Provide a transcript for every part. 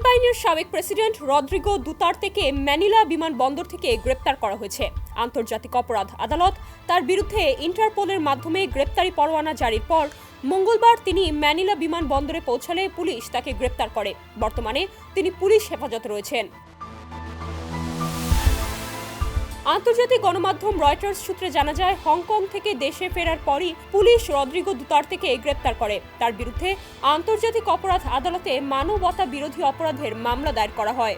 ফিলিপাইনের সাবেক president Rodrigo দুতার্তেকে Manila বিমানবন্দর থেকে গ্রেপ্তার করা হয়েছে। আন্তর্জাতিক অপরাধ আদালত তার বিরুদ্ধে ইন্টারপোলের মাধ্যমে গ্রেপ্তারি পরোয়ানা জারির পর মঙ্গলবার তিনি ম্যানিলা বিমানবন্দরে পৌঁছালে পুলিশ তাকে গ্রেপ্তার করে। বর্তমানে তিনি পুলিশ হেফাজতে রয়েছেন। আন্তর্জাতিক গণমাধ্যম রয়টার্স সূত্রে জানা যায়, হংকং থেকে দেশে ফেরার পরই পুলিশ রদ্রিগো দুতার্তেকে গ্রেপ্তার করে। তার বিরুদ্ধে আন্তর্জাতিক অপরাধ আদালতে মানবতা বিরোধী অপরাধের মামলা দায়ের করা হয়।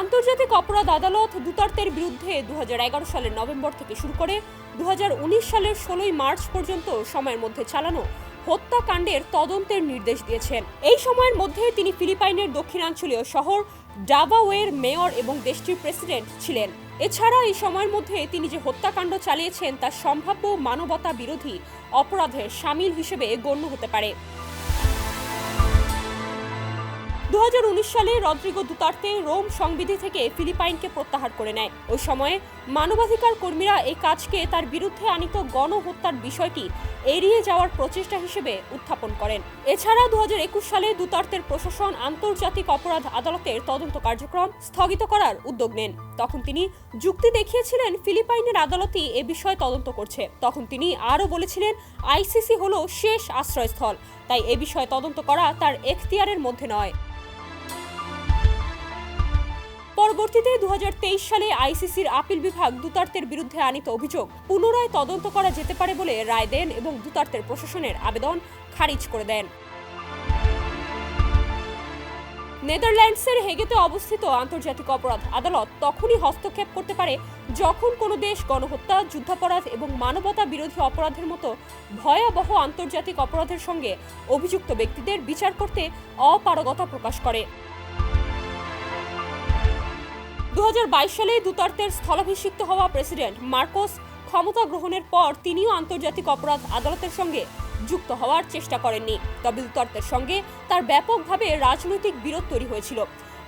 আন্তর্জাতিক অপরাধ আদালত দুতার্তের বিরুদ্ধে দু হাজার এগারো সালের নভেম্বর থেকে শুরু করে দু হাজার উনিশ সালের ষোলোই মার্চ পর্যন্ত সময়ের মধ্যে চালানো হত্যাকাণ্ডের তদন্তের নির্দেশ দিয়েছেন। এই সময়ের মধ্যে তিনি ফিলিপাইনের দক্ষিণাঞ্চলীয় শহর ডাবাওয়ের মেয়র এবং দেশটির প্রেসিডেন্ট ছিলেন। এছাড়া এই সময়ের মধ্যে তিনি যে হত্যাকাণ্ড চালিয়েছেন, তা সম্ভাব্য মানবতা বিরোধী অপরাধের সামিল হিসেবে গণ্য হতে পারে। সালে রদ্রিগো দুতার্তে রোম সংবিধি থেকে ফিলিপাইনকে প্রত্যাহার করে নেয়। ওই সময়ে মানবাধিকার কর্মীরা এই কাজকে তার বিরুদ্ধে আনিত গণহত্যার বিষয়টি এড়িয়ে যাওয়ার প্রচেষ্টা হিসেবে উত্থাপন করেন। এছাড়া দু সালে দুতার্তের প্রশাসন আন্তর্জাতিক অপরাধ আদালতের তদন্ত কার্যক্রম স্থগিত করার উদ্যোগ নেন। তখন তিনি যুক্তি দেখিয়েছিলেন ফিলিপাইনের আদালতই এ বিষয়ে তদন্ত করছে। তখন তিনি আরও বলেছিলেন, আইসিসি হলো শেষ আশ্রয়স্থল, তাই এ বিষয়ে তদন্ত করা তার এখতিয়ারের মধ্যে নয়। পরবর্তীতে দু হাজার তেইশ সালে আইসিসির আপিল বিভাগ দুতার্তের বিরুদ্ধে আনিত অভিযোগ পুনরায় তদন্ত করা যেতে পারে বলে রায় দেন এবং দুতার্তের প্রশাসনের আবেদন খারিজ করে দেন। নেদারল্যান্ডসের হেগেতে অবস্থিত আন্তর্জাতিক অপরাধ আদালত তখনই হস্তক্ষেপ করতে পারে যখন কোনো দেশ গণহত্যা, যুদ্ধাপরাধ এবং মানবতা বিরোধী অপরাধের মতো ভয়াবহ আন্তর্জাতিক অপরাধের সঙ্গে অভিযুক্ত ব্যক্তিদের বিচার করতে অপারগতা প্রকাশ করে। সালে দুতার্তের স্থলাভিষিক্ত হওয়া প্রেসিডেন্ট মার্কোস ক্ষমতা গ্রহণের পর তিনিও আন্তর্জাতিক অপরাধ আদালতের সঙ্গে যুক্ত হওয়ার চেষ্টা করেননি। তবে দুতার্তের সঙ্গে তার ব্যাপকভাবে রাজনৈতিক বিরোধ তৈরি হয়েছিল।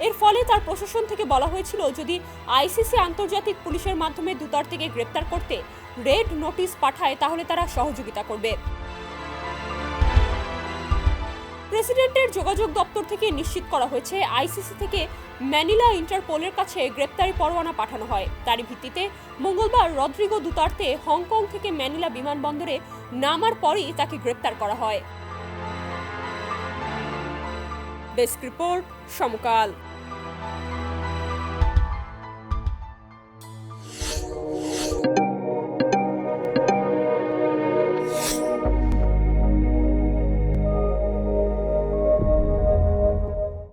এর ফলে তার প্রশাসন থেকে বলা হয়েছিল, যদি আইসিসি আন্তর্জাতিক পুলিশের মাধ্যমে দুতার্তেকে গ্রেপ্তার করতে রেড নোটিশ পাঠায়, তাহলে তারা সহযোগিতা করবে। প্রেসিডেন্টের যোগাযোগ দপ্তর থেকে নিশ্চিত করা হয়েছে, আইসিসি থেকে ম্যানিলা ইন্টারপোলের কাছে গ্রেপ্তারি পরোয়ানা পাঠানো হয়। তারই ভিত্তিতে মঙ্গলবার রদ্রিগো দুতার্তে হংকং থেকে ম্যানিলা বিমানবন্দরে নামার পরেই তাকে গ্রেপ্তার করা হয়। Desk report Samakal.